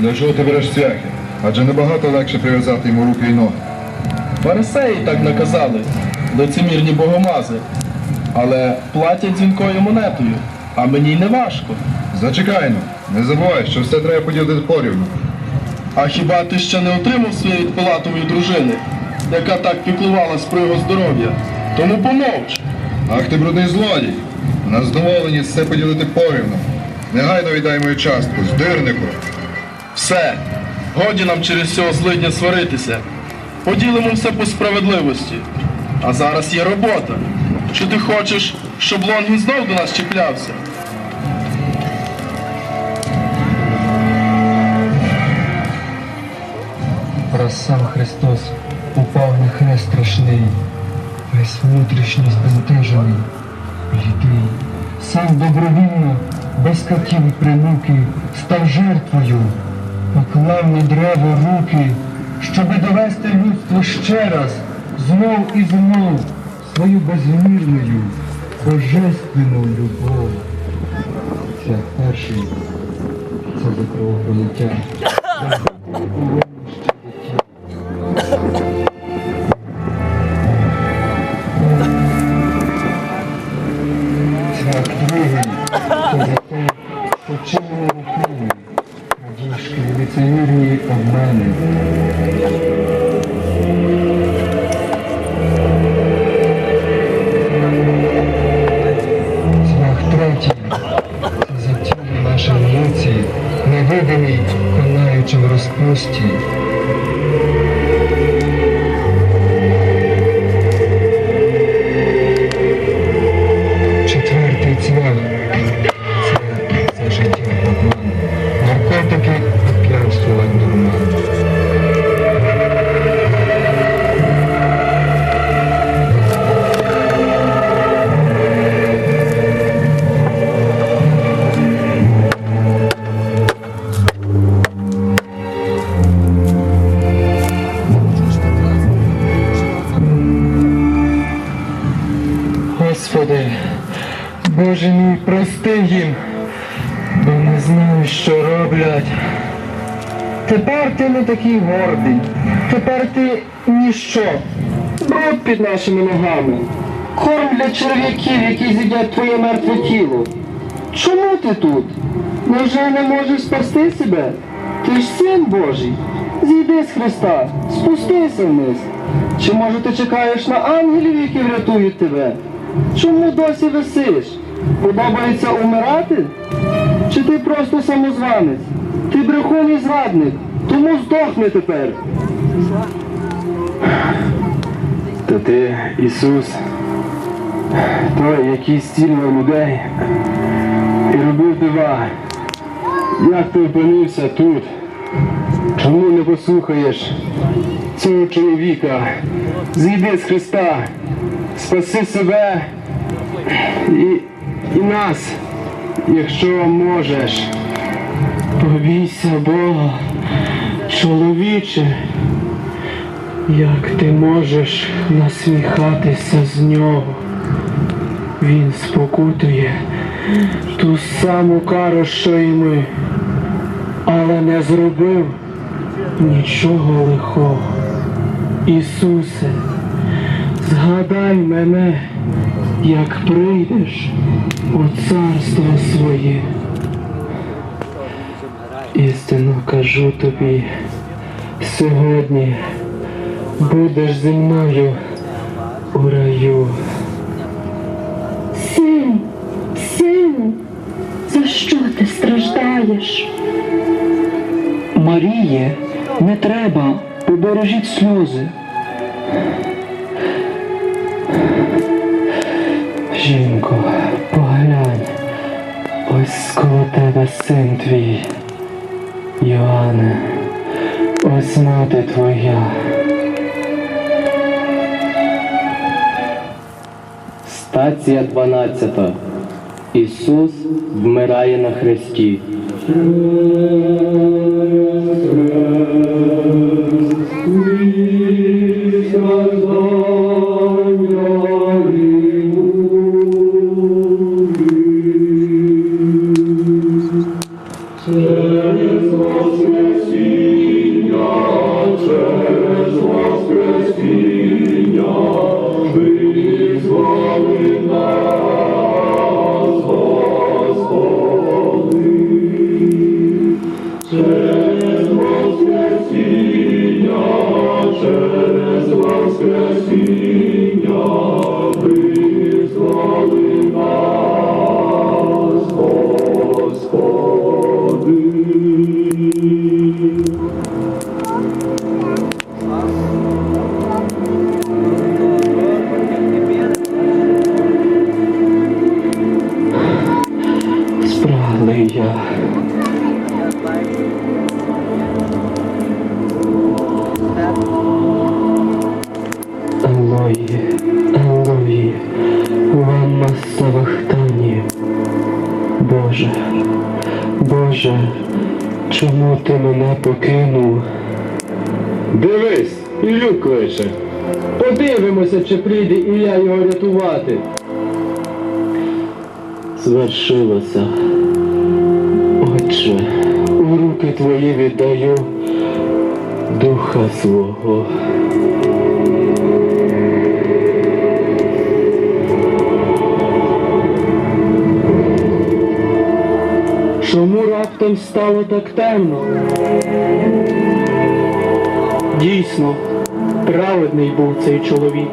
Для чого ти береш цвяхи? Адже набагато легше прив'язати йому руки і ноги. Фарисеї так наказали, лицемірні богомази. Але платять дзвінкою монетою, а мені не важко. Зачекай ну, не забувай, що все треба поділити порівну. А хіба ти ще не отримав своєї пилатової дружини, яка так піклувалась про його здоров'я? Тому помовч. Ах ти брудний злодій! У нас домовлені все поділити порівну. Негайно віддай мою частку, здирнику. Все, годі нам через цього злидня сваритися. Поділимо все по справедливості. А зараз є робота. Чи ти хочеш, щоб Лонгін знов до нас чіплявся? Сам Христос упав на хрест страшний, весь внутрішньо збентежений, блідий, сам добровільно, без катів і примуки, став жертвою, поклав на древо руки, щоби довести людство ще раз, знов і знов, свою безмірною, божественну любов. Це перший, це за кровопролиття. Боже мій, прости їм, бо не знаю, що роблять. Тепер ти не такий гордий, тепер ти ніщо. Бруд під нашими ногами. Корм для черв'яків, які з'їдять твоє мертве тіло. Чому ти тут? Може не можеш спасти себе? Ти ж син Божий. Зійди з Христа, спустися вниз. Чи може ти чекаєш на ангелів, які врятують тебе? Чому досі висиш? Подобається умирати? Чи ти просто самозванець? Ти брехун і зрадник, тому здохни тепер. То ти, Ісус, той, який зцілював людей і робив дива. Як ти опинився тут? Чому не послухаєш цього чоловіка? Зійди з Христа, спаси себе і, і нас, якщо можеш. Побійся Бога, чоловіче, як ти можеш насміхатися з нього? Він спокутує ту саму кару, що і ми, але не зробив нічого лихого. Ісусе, згадай мене, як прийдеш у царство своє. Істину кажу тобі, сьогодні будеш зі мною у раю. Син, сину, за що ти страждаєш? Маріє, не треба, побережіть сльози. Жінко, поглянь, ось коло тебе син твій. Йоанне, ось мати твоя. Стація 12. Ісус вмирає на хресті. Вам Савахтані. Боже, Боже, чому ти мене покинув? Дивись, Ілю кличе. Подивимося, чи прийде Ілля його рятувати. Звершилося. Отче, у руки твої віддаю духа свого. Чому раптом стало так темно? Дійсно, праведний був цей чоловік.